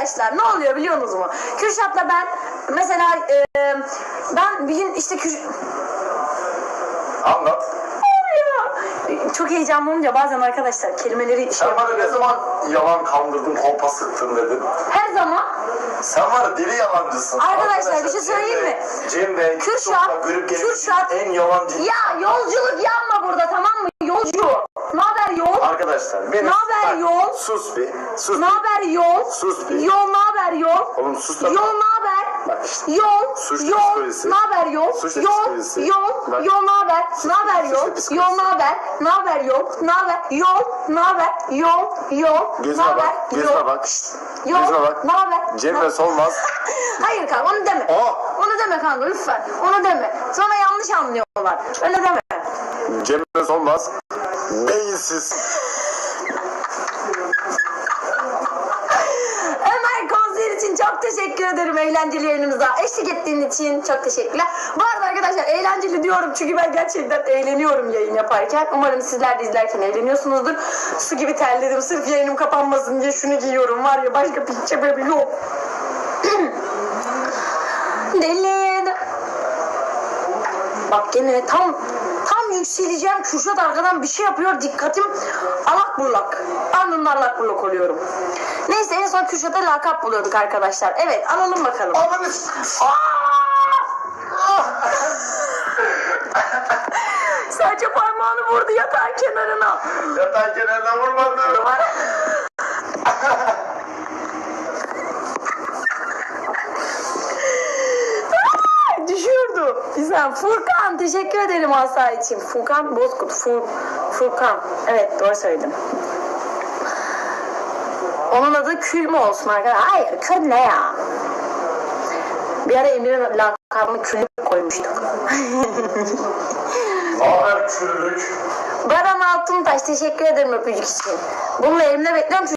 arkadaşlar ne oluyor biliyor musunuz mu? Kürşat'la ben mesela e, ben bir gün işte Kür... Anlat. Çok heyecanlı olunca bazen arkadaşlar kelimeleri şey Sen bana ne zaman yalan kandırdın, kolpa sıktın dedin. her zaman Sen var ya deli yalancısın. Arkadaşlar, bir şey söyleyeyim mi? Cem Bey, Kürşat, Kürşat. en yalancı. ya yolculuk yapma burada tamam mı? Yolcu. Ne haber yol? Arkadaşlar benim... Naber Bak, yol? Sus bir. Sus haber yol? Sus bir. Yol ne haber yol? Oğlum sus da. Yol ne haber? Bak işte. Yol, Suçlu yol, psikolojisi. ne haber yol? Suçlu Yol, psikolojisi. yol, Bak. yol ne haber? Ne haber suçlu yol? Yol? Ne haber yol? Ne haber? Yol, ne haber? Yol, yol, Gözüme bak. Gözüme Yol, bak. Yol, Gözüme bak. ne haber? Cemre Solmaz. Hayır kanka onu deme. Oh. Onu deme kanka lütfen. Onu deme. Sonra yanlış anlıyorlar. Öyle deme. Cemre Solmaz. Beyinsiz. Ömer konser için çok teşekkür ederim eğlenceli yayınımıza. Eşlik ettiğin için çok teşekkürler. Bu arada arkadaşlar eğlenceli diyorum çünkü ben gerçekten eğleniyorum yayın yaparken. Umarım sizler de izlerken eğleniyorsunuzdur. Su gibi terledim sırf yayınım kapanmasın diye şunu giyiyorum var ya başka bir sebebi yok. Deli. Bak gene tam tam yükseleceğim. Kürşat arkadan bir şey yapıyor. Dikkatim alak bullak. Alnımda allak bullak oluyorum. Neyse en son Kürşat'a lakap buluyorduk arkadaşlar. Evet alalım bakalım. Ananı Sadece parmağını vurdu yatağın kenarına. Yatağı kenarına vurmadı. Ay, Düşüyordu. Güzel. Furkan teşekkür ederim asa için. Furkan Bozkurt. Fur, Furkan. Evet doğru söyledim. Onun adı Kül mü olsun arkadaşlar? Hayır Kül ne ya? Bir ara Emir'in lakabını Küllük koymuştuk. Haber küllük. Baran Altuntaş teşekkür ederim öpücük için. Bunu elimde bekliyorum